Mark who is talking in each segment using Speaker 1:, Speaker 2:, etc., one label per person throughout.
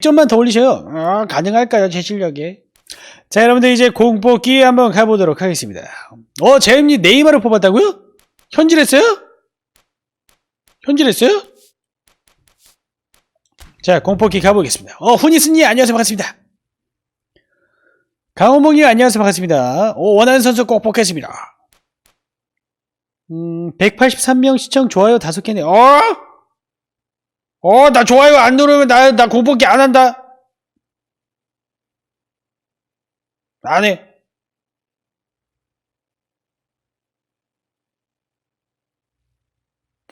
Speaker 1: 점만 더 올리셔요. 아, 가능할까요, 제 실력에? 자, 여러분들 이제 공 뽑기 한번 가보도록 하겠습니다. 어, 재임님 네이마를 뽑았다고요? 현질했어요? 현질했어요? 자, 공 뽑기 가보겠습니다. 어, 훈이스님 안녕하세요, 반갑습니다. 강호몽님 안녕하세요, 반갑습니다. 오, 원하는 선수 꼭 뽑겠습니다. 음, 183명 시청 좋아요 5개네. 어? 어, 나 좋아요 안 누르면 나, 나 공복기 안 한다. 안 해.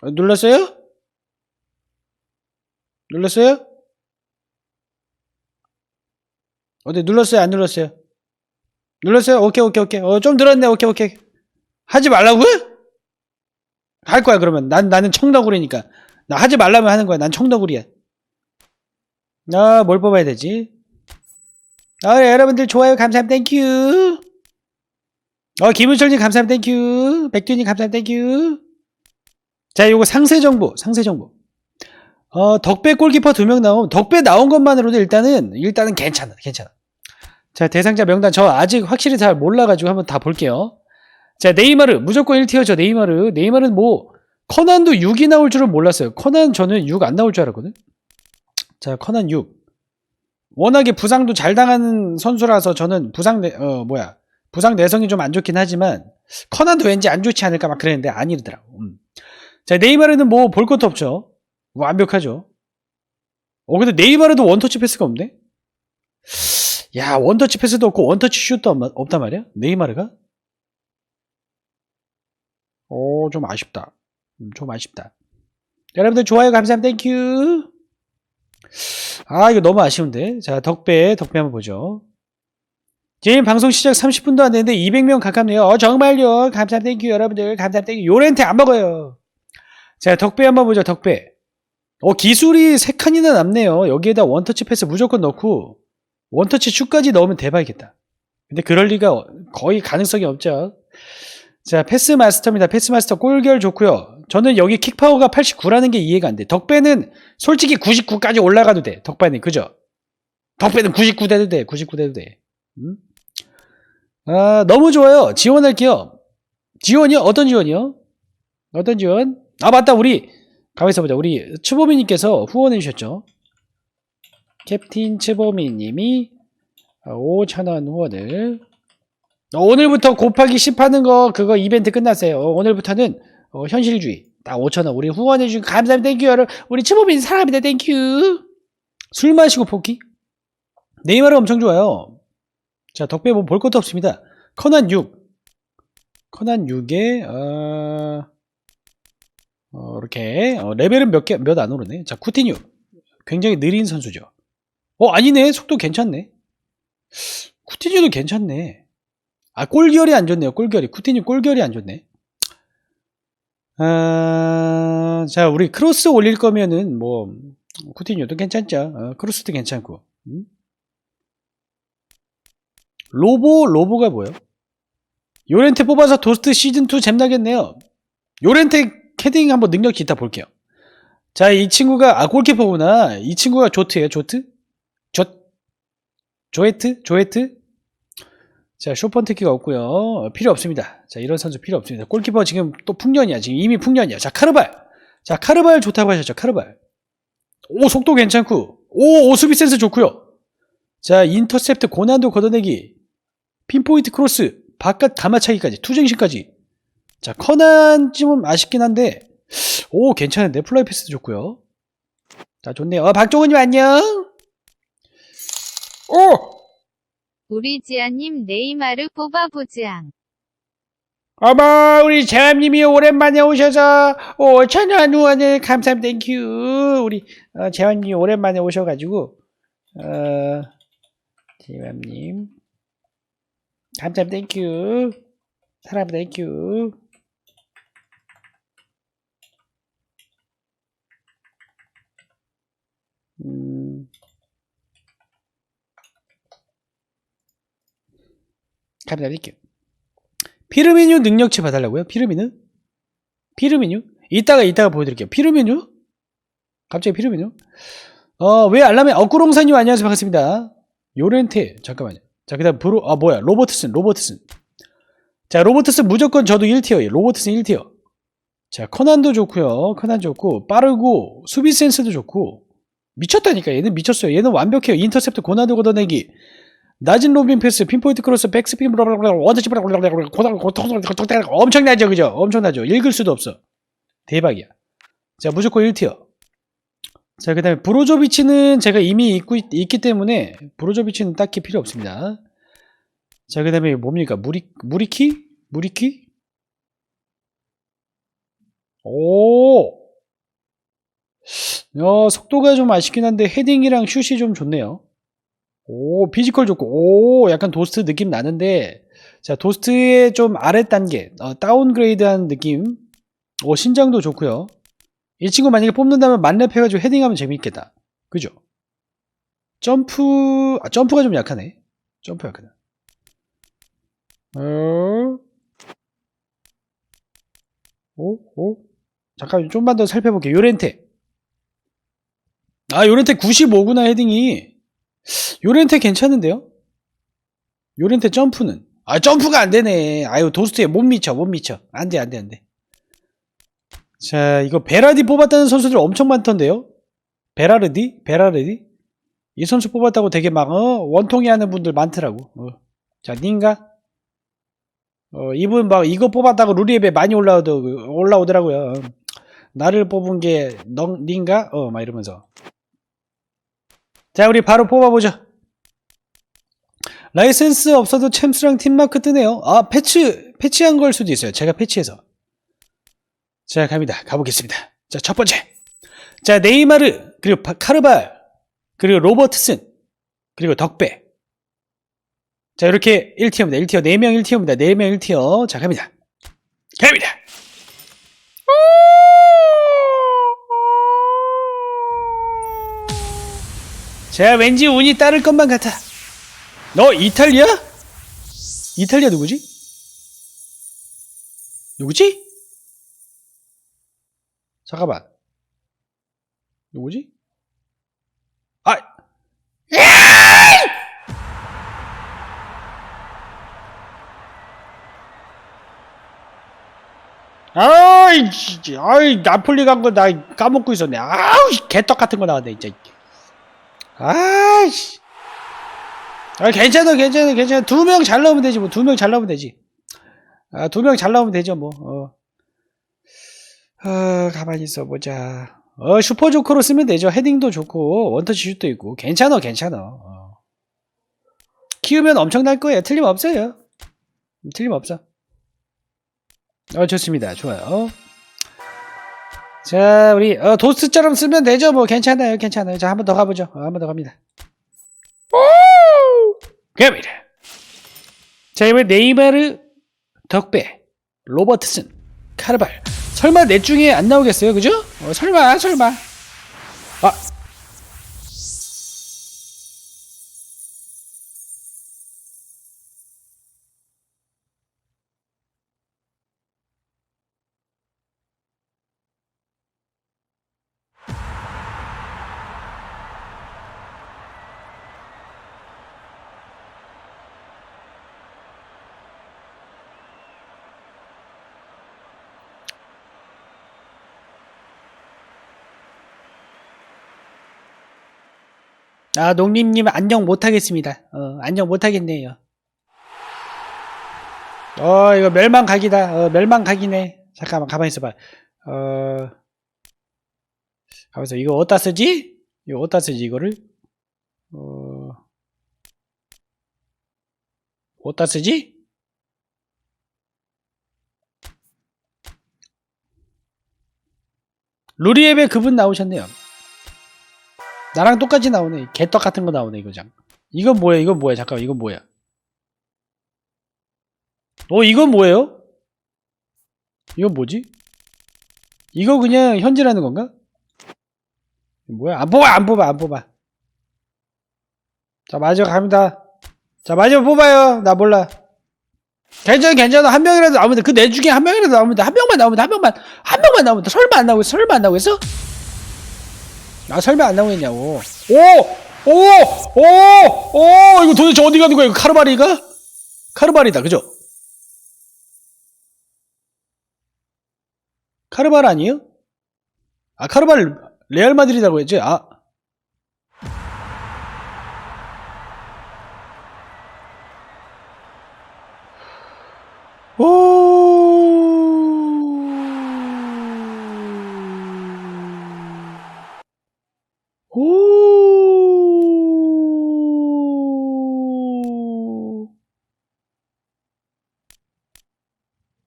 Speaker 1: 어, 눌렀어요? 눌렀어요? 어디 눌렀어요? 안 눌렀어요? 눌렀어요? 오케이, 오케이, 오케이. 어, 좀 늘었네. 오케이, 오케이. 하지 말라고요? 할 거야, 그러면. 난, 나는 청너구리니까. 나 하지 말라면 하는 거야. 난 청너구리야. 아, 뭘 뽑아야 되지? 아, 네, 여러분들 좋아요, 감사합니다. 땡큐. 어, 김은철님 감사합니다. 땡큐. 백두님 감사합니다. 땡큐. 자, 요거 상세 정보, 상세 정보. 어, 덕배 골키퍼 두 명 나오면, 덕배 나온 것만으로도 일단은, 일단은 괜찮아, 괜찮아. 자, 대상자 명단 저 아직 확실히 잘 몰라 가지고 한번 다 볼게요. 자, 네이마르, 무조건 1티어죠, 네이마르. 네이마르는 뭐, 커난도 6이 나올 줄은 몰랐어요. 커난 저는 6 안 나올 줄 알았거든. 자, 커난 6. 워낙에 부상도 잘 당하는 선수라서 저는 부상, 내, 어, 뭐야. 부상 내성이 좀 안 좋긴 하지만, 커난도 왠지 안 좋지 않을까 막 그랬는데 아니더라고. 음. 자, 네이마르는 뭐 볼 것도 없죠. 완벽하죠. 어, 근데 네이마르도 원터치 패스가 없네? 야, 원터치 패스도 없고 원터치 슛도 없, 없단 말이야? 네이마르가? 오, 좀 아쉽다. 음, 좀 아쉽다. 여러분들 좋아요 감사합니다. 땡큐. 아, 이거 너무 아쉬운데. 자, 덕배, 덕배 한번 보죠. 지금 방송 시작 30분도 안 됐는데 200명 가깝네요. 어, 정말요. 감사합니다. 땡큐. 여러분들 감사합니다. 땡큐. 요렌테 안 먹어요. 자, 덕배 한번 보죠. 덕배. 어, 기술이 3칸이나 남네요. 여기에다 원터치 패스 무조건 넣고 원터치 슛까지 넣으면 대박이겠다. 근데 그럴 리가 거의 가능성이 없죠. 자, 패스 마스터입니다. 패스 마스터 골결 좋고요. 저는 여기 킥파워가 89라는 게 이해가 안 돼. 덕배는 솔직히 99까지 올라가도 돼. 덕배는 그죠? 덕배는 99 돼도 돼. 99 돼도 돼. 음? 아, 너무 좋아요. 지원할게요. 지원이요? 어떤 지원이요? 어떤 지원? 아, 맞다. 우리 가만히 있어보자. 우리 추보미님께서 후원해 주셨죠. 캡틴 추보미님이 5천원 후원을 어, 오늘부터 곱하기 10 하는 거 그거 이벤트 끝났어요. 어, 오늘부터는 어, 현실주의 딱 5천 원 우리 후원해 주신 감사합니다. 땡큐 여러분. 우리 추보민 사랑합니다. 땡큐. 술 마시고 포기? 네이마르 엄청 좋아요. 자 덕배 뭐볼 것도 없습니다. 커난 6 커난 6에 어... 어, 이렇게 어, 레벨은 몇 개 몇 안 오르네. 자 쿠티뉴 굉장히 느린 선수죠. 어 아니네 속도 괜찮네. 쿠티뉴도 괜찮네. 아, 골결이 안 좋네요. 골결이. 쿠티뉴 골결이 안 좋네. 아, 자, 우리 크로스 올릴 거면은, 뭐, 쿠티뉴도 괜찮죠. 어, 크로스도 괜찮고. 음? 로보, 로보가 뭐요? 요렌테 뽑아서 도스트 시즌2 잼나겠네요. 요렌테 캐딩 한번 능력치 이따 볼게요. 자, 이 친구가, 아, 골키퍼구나. 이 친구가 조트예요, 조트? 조, 조에트? 조에트? 자, 쇼펀트 키가 없고요. 어, 필요 없습니다. 자, 이런 선수 필요 없습니다. 골키퍼 지금 또 풍년이야. 지금 이미 풍년이야. 자, 카르발. 자, 카르발 좋다고 하셨죠. 카르발. 오, 속도 괜찮고. 오, 오 수비 센스 좋고요. 자, 인터셉트 고난도 걷어내기. 핀포인트 크로스. 바깥 가마차기까지. 투쟁신까지. 자, 커난 좀 아쉽긴 한데. 오, 괜찮은데. 플라이 패스 좋고요. 자, 좋네요. 어, 박종훈님 안녕. 오!
Speaker 2: 우리 지아님 네이마르 뽑아보지앙.
Speaker 1: 어머 우리 재환님이 오랜만에 오셔서 5천원 후원을 감사합니다. 땡큐 우리 어, 재환님이 오랜만에 오셔가지고 어, 재환님. 감사합니다. 땡큐 사랑합니다. 땡큐 음, 감사합니다 땡큐 피르미뉴 능력치 봐달라고요? 피르미뉴? 피르미뉴? 이따가 이따가 보여드릴게요. 피르미뉴? 갑자기 피르미뉴? 어, 왜 알람에, 엇구롱사님 안녕하세요. 반갑습니다. 요렌테, 잠깐만요. 자, 그 다음, 브로, 아, 뭐야. 로버트슨, 로버트슨. 자, 로버트슨 무조건 저도 1티어예요. 로버트슨 1티어. 자, 커난도 좋고요 커난 좋고, 빠르고, 수비 센스도 좋고, 미쳤다니까. 얘는 미쳤어요. 얘는 완벽해요. 인터셉트 고난도 걷어내기. 낮은 로빙 패스, 핀포인트 크로스, 백스핀, 원터치, 엄청나죠, 그죠? 엄청나죠. 읽을 수도 없어. 대박이야. 자, 무조건 1티어. 자, 그 다음에 브로조비치는 제가 이미 있고, 있, 기 때문에 브로조비치는 딱히 필요 없습니다. 자, 그 다음에 뭡니까? 무리, 무리키? 무리키? 오! 어, 속도가 좀 아쉽긴 한데 헤딩이랑 슛이 좀 좋네요. 오, 피지컬 좋고, 오, 약간 도스트 느낌 나는데, 자, 도스트의 좀 아래 단계, 어, 다운그레이드한 느낌. 오, 신장도 좋고요. 이 친구 만약에 뽑는다면 만렙 해가지고 헤딩하면 재밌겠다. 그죠? 점프, 아, 점프가 좀 약하네. 점프 약하다. 어? 오, 오? 잠깐 좀만 더 살펴볼게요. 요렌테. 아, 요렌테 95구나, 헤딩이. 요렌테 괜찮은데요? 요렌테 점프는. 아, 점프가 안 되네. 아유, 도스트에 못 미쳐, 못 미쳐. 안 돼, 안 돼, 안 돼. 자, 이거 베라디 뽑았다는 선수들 엄청 많던데요? 베라르디? 베라르디? 이 선수 뽑았다고 되게 막, 어, 원통이 하는 분들 많더라고. 어. 자, 닌가? 어, 이분 막 이거 뽑았다고 루리앱에 많이 올라오더, 올라오더라고요. 나를 뽑은 게, 너, 닌가? 어, 막 이러면서. 자, 우리 바로 뽑아보죠. 라이센스 없어도 챔스랑 팀마크 뜨네요. 아, 패치, 패치한 걸 수도 있어요. 제가 패치해서. 자, 갑니다. 가보겠습니다. 자, 첫 번째. 자, 네이마르, 그리고 바- 카르발, 그리고 로버트슨, 그리고 덕배. 자, 이렇게 1티어입니다. 1티어. 4명 1티어입니다. 4명 1티어. 자, 갑니다. 갑니다. 자, 왠지 운이 따를 것만 같아. 너 이탈리아? 이탈리아 누구지? 누구지? 잠깐만. 누구지? 아! 아이. 아이, 나폴리 간 거 나 까먹고 있었네. 아우, 이 개떡 같은 거 나왔네, 진짜. 아이씨. 아, 괜찮아, 괜찮아, 괜찮아. 두 명 잘 나오면 되지, 뭐. 두 명 잘 나오면 되지. 아, 두 명 잘 나오면 되죠, 뭐. 어. 어, 가만히 있어 보자. 어, 슈퍼 조커로 쓰면 되죠. 헤딩도 좋고, 원터치 슛도 있고. 괜찮아, 괜찮아. 어. 키우면 엄청날 거예요. 틀림없어요. 틀림없어. 어, 좋습니다. 좋아요. 자, 우리, 어, 도스처럼 쓰면 되죠. 뭐, 괜찮아요. 괜찮아요. 자, 한 번 더 가보죠. 어, 한번 더 갑니다. 갑니다. 자, 이번에 네이마르, 덕배, 로버트슨, 카르발. 설마 넷 중에 안 나오겠어요? 그죠? 어, 설마, 설마. 아. 아, 농림님 안녕 못하겠습니다. 어, 안녕 못하겠네요. 어, 이거 멸망각이다. 어, 멸망각이네. 잠깐만, 가만히 있어봐. 어, 가만있어. 이거 어디다 쓰지? 이거 어디다 쓰지, 이거를? 어, 어디다 쓰지? 루리앱에 그분 나오셨네요. 나랑 똑같이 나오네. 개떡 같은 거 나오네, 이거 장. 이건 뭐야, 이건 뭐야, 잠깐만, 이건 뭐야. 어, 이건 뭐예요? 이건 뭐지? 이거 그냥 현질하는 건가? 뭐야? 안 뽑아, 안 뽑아, 안 뽑아. 자, 마지막 갑니다. 자, 마지막 뽑아요. 나 몰라. 괜찮아, 괜찮아. 한 명이라도 나오면 돼. 그내 중에 한 명이라도 나오면 돼. 한 명만 나오면 돼. 한 명만, 한 명만 나오면 돼. 설마 안 나오겠어? 설마 안 나오겠어? 아 설명 안 나오겠냐고. 오! 오! 오! 오! 이거 도대체 어디 가는 거야? 이거 카르바리가? 카르바리다. 그죠? 카르바르 아니에요? 아, 카르바르 레알 마드리드라고 했지? 아.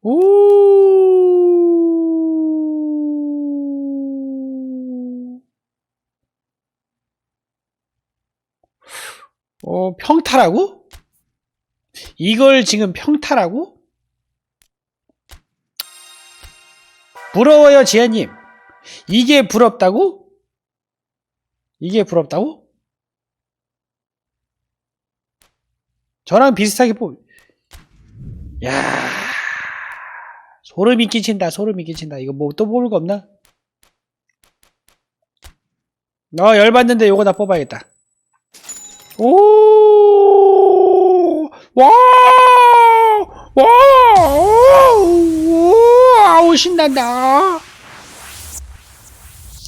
Speaker 1: 오. 오. 어, 평타라고? 이걸 지금 평타라고? 부러워요, 지아님. 이게 부럽다고? 이게 부럽다고? 저랑 비슷하게 뽑, 야 소름이 끼친다, 소름이 끼친다. 이거 뭐 또 뽑을 거 없나? 어, 열받는데 요거 다 뽑아야겠다. 오, 와, 와, 오, 아우, 신난다.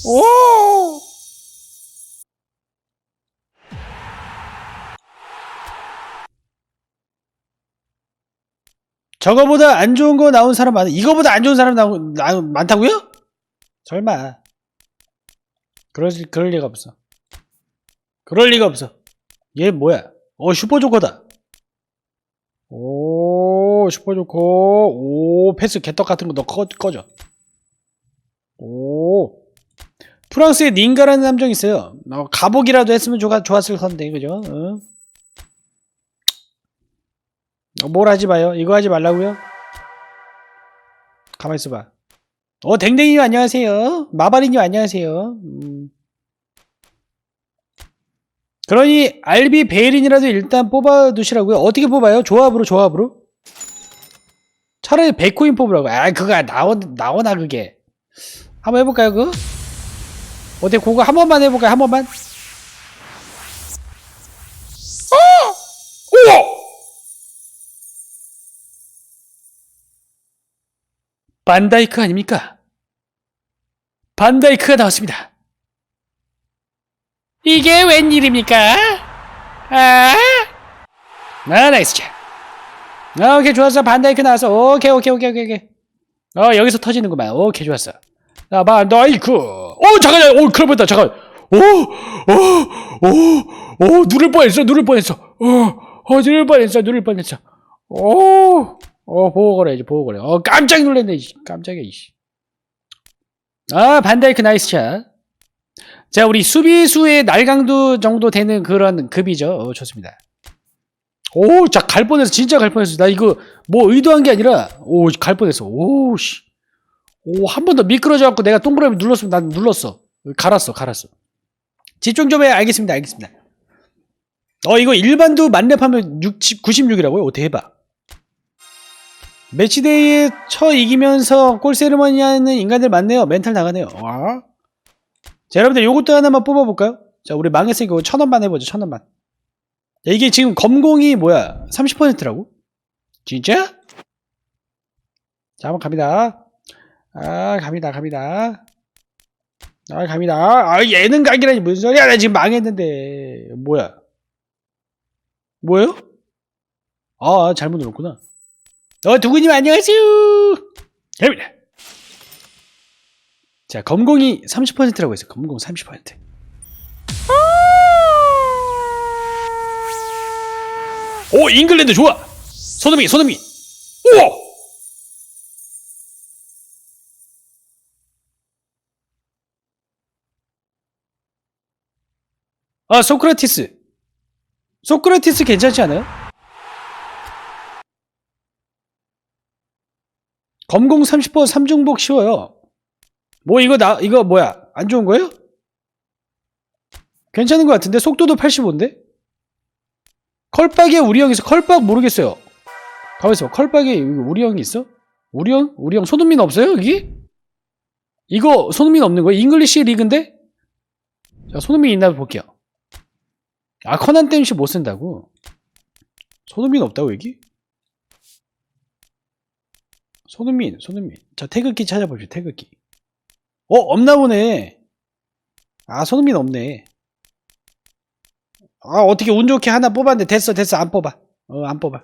Speaker 1: 오, 저거보다 안 좋은 거 나온 사람 많아. 이거보다 안 좋은 사람 나온, 나, 많다고요? 설마. 그럴, 그럴 리가 없어. 그럴 리가 없어. 얘 뭐야? 어, 슈퍼조커다. 오, 슈퍼조커. 오, 패스 개떡 같은 거 너 꺼져. 오. 프랑스에 닌가라는 함정이 있어요. 어, 가복이라도 했으면 좋았을 건데, 그죠? 어? 어, 뭘 하지 마요. 이거 하지 말라고요? 가만 있어봐. 어, 댕댕이님 안녕하세요. 마바리님 안녕하세요. 음. 그러니 알비 베이린이라도 일단 뽑아두시라고요. 어떻게 뽑아요? 조합으로 조합으로? 차라리 백코인 뽑으라고. 아 그거 나오, 나오나 그게. 한번 해볼까요 그거? 어때 그거 한 번만 해볼까요? 한 번만? 반다이크 아닙니까? 반다이크가 나왔습니다. 이게 웬일입니까? 아? 아, 나이스 차. 아, 오케이, 좋았어. 반다이크 나왔어. 오케이, 오케이, 오케이, 오케이, 오케이. 어, 여기서 터지는구만. 오케이, 좋았어. 자, 반다이크. 오, 잠깐, 오, 큰일 뻔했다, 잠깐. 오, 오, 오, 오, 누를 뻔했어, 누를 뻔했어. 어, 어, 누를 뻔했어, 누를 뻔했어. 오, 어, 보고 그래. 어, 깜짝 놀랐네, 이씨. 깜짝이야, 이씨. 아, 반다이크 나이스 샷. 자, 우리 수비수의 날강도 정도 되는 그런 급이죠. 어, 좋습니다. 오, 자, 갈 뻔했어. 진짜 갈 뻔했어. 나 이거 뭐 의도한 게 아니라, 오, 갈 뻔했어. 오, 씨. 오, 한 번 더 미끄러져갖고 내가 동그라미 눌렀으면 난 눌렀어. 갈았어, 갈았어. 집중 좀 해. 알겠습니다, 알겠습니다. 어, 이거 일반도 만렙하면 60, 96이라고요? 어떻게 해봐. 매치데이에 쳐 이기면서 골 세리머니 하는 인간들 많네요. 멘탈 나가네요. 와. 자, 여러분들 요것도 하나만 뽑아볼까요? 자, 우리 망했으니까 천 원만 해보죠, 천 원만. 자, 이게 지금 검공이 뭐야? 30%라고? 진짜? 자, 한번 갑니다. 아, 갑니다, 갑니다. 아, 갑니다. 아, 예능 각이라니 무슨 소리야? 나 지금 망했는데. 뭐야? 뭐예요? 아, 잘못 눌렀구나. 어, 두구님 안녕하세요. 갑니다. 자, 검공이 30%라고 했어요. 검공 30%. 오, 잉글랜드 좋아. 손흥민, 손흥민. 우와. 아, 소크라티스. 소크라티스 괜찮지 않아요? 검공 30% 3중복 쉬워요. 뭐 이거 나 이거 뭐야? 안 좋은 거예요? 괜찮은 것 같은데 속도도 85인데? 컬박에 우리 형 있어. 컬박 모르겠어요. 가만있어. 컬박에 우리 형이 있어? 우리 형? 우리 형 손흥민 없어요 여기? 이거 손흥민 없는 거야? 잉글리시 리그인데? 자, 손흥민 있나 볼게요. 아, 커난 댐씨 못 쓴다고? 손흥민 없다고, 여기? 손흥민, 손흥민. 자, 태극기 찾아봅시다, 태극기. 어, 없나 보네. 아, 손흥민 없네. 아, 어떻게 운 좋게 하나 뽑았는데 됐어, 됐어, 안 뽑아. 어, 안 뽑아.